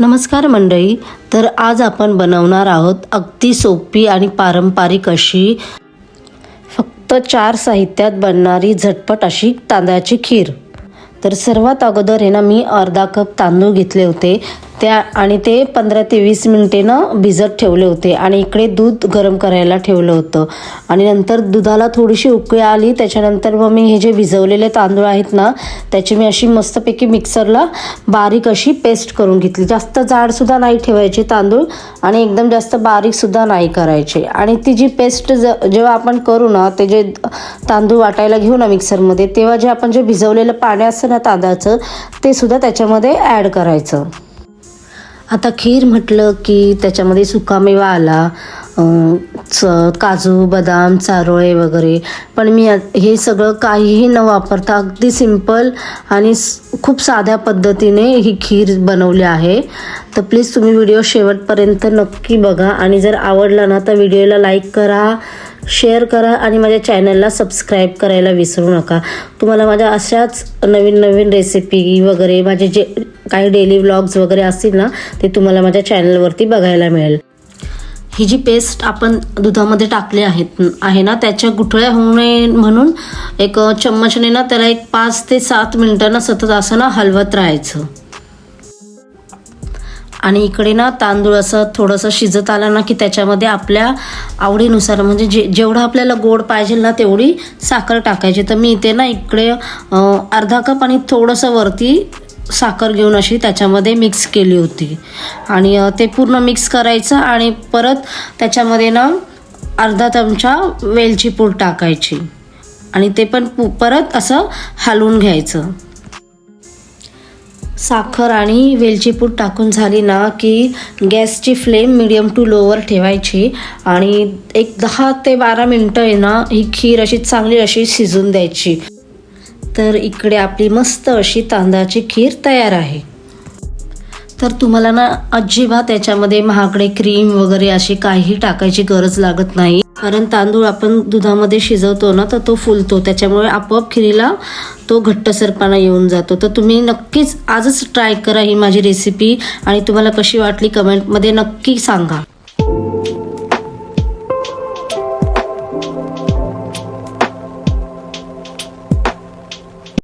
नमस्कार मंडळी तर आज आपण बनवणार आहोत अगदी सोपी आणि पारंपरिक अशी फक्त चार साहित्यात बनणारी झटपट अशी तांदळाची खीर. तर सर्वात अगोदर आहे ना मी अर्धा कप तांदूळ घेतले होते. त्या आणि ते पंधरा ते वीस मिनिटेनं भिजत ठेवले होते आणि इकडे दूध गरम करायला ठेवलं होतं. आणि नंतर दुधाला थोडीशी उकळी आली त्याच्यानंतर मग मी हे जे भिजवलेले तांदूळ आहेत ना त्याची मी अशी मस्तपैकी मिक्सरला बारीक अशी पेस्ट करून घेतली. जास्त जाडसुद्धा नाही ठेवायची तांदूळ आणि एकदम जास्त बारीकसुद्धा नाही करायचे. आणि ती जी पेस्ट ज जेव्हा आपण करू ना ते जे तांदूळ वाटायला घेऊ ना मिक्सरमध्ये तेव्हा जे आपण जे भिजवलेलं पाणी असतं ना तांदळाचं ते सुद्धा त्याच्यामध्ये ॲड करायचं. आता खीर म्हटलं की त्याच्यामध्ये सुकामेवा आला च काजू बदाम चारोळे वगैरे. पण मी हे सगळं काहीही न वापरता अगदी सिंपल आणि खूप साध्या पद्धतीने ही खीर बनवली आहे. तर प्लीज तुम्ही व्हिडिओ शेवटपर्यंत नक्की बघा आणि जर आवडला ना तर व्हिडिओला लाईक करा शेअर करा आणि माझ्या चॅनलला सबस्क्राईब करायला विसरू नका. तुम्हाला माझ्या अशाच नवीन नवीन रेसिपी वगैरे माझे जे काही डेली व्लॉग्स वगैरे असतील ना ते तुम्हाला माझ्या चॅनलवरती बघायला मिळेल. ही जी पेस्ट आपण दुधामध्ये टाकली आहेत आहे ना त्याच्या गुठळ्या होऊ नये म्हणून एक चम्मचने ना त्याला एक पाच ते सात मिनटांना सतत असं ना हलवत राहायचं. आणि इकडे ना तांदूळ असं थोडंसं शिजत आलं ना की त्याच्यामध्ये आपल्या आवडीनुसार म्हणजे जे जेवढं आपल्याला गोड पाहिजे ना तेवढी साखर टाकायची. तर मी इथे ना इकडे अर्धा कप आणि थोडंसं वरती साखर घेऊन अशी त्याच्यामध्ये मिक्स केली होती. आणि ते पूर्ण मिक्स करायचं आणि परत त्याच्यामध्ये ना अर्धा चमचा वेलची पूड टाकायची. आणि ते पण पु- परत असं हलवून घ्यायचं. साखर आणि वेलची पूड टाकून झाली ना की गॅसची फ्लेम मिडियम टू लोवर ठेवायची आणि एक दहा ते बारा मिनटं आहे ना ही खीर अशी चांगली अशी शिजून द्यायची. तर इकडे आपली मस्त अशी तांदळाची खीर तयार आहे. तर तुम्हाला ना अजिबात त्याच्यामध्ये महागडे क्रीम वगैरे अशी काही टाकायची गरज लागत नाही. कारण तांदूळ आपण दुधामध्ये शिजवतो ना तर तो फुलतो. त्याच्यामुळे आपोआप खिरीला तो घट्टसरपणा येऊन जातो. तर तुम्ही नक्कीच आजच ट्राय करा ही माझी रेसिपी आणि तुम्हाला कशी वाटली कमेंटमध्ये नक्की सांगा.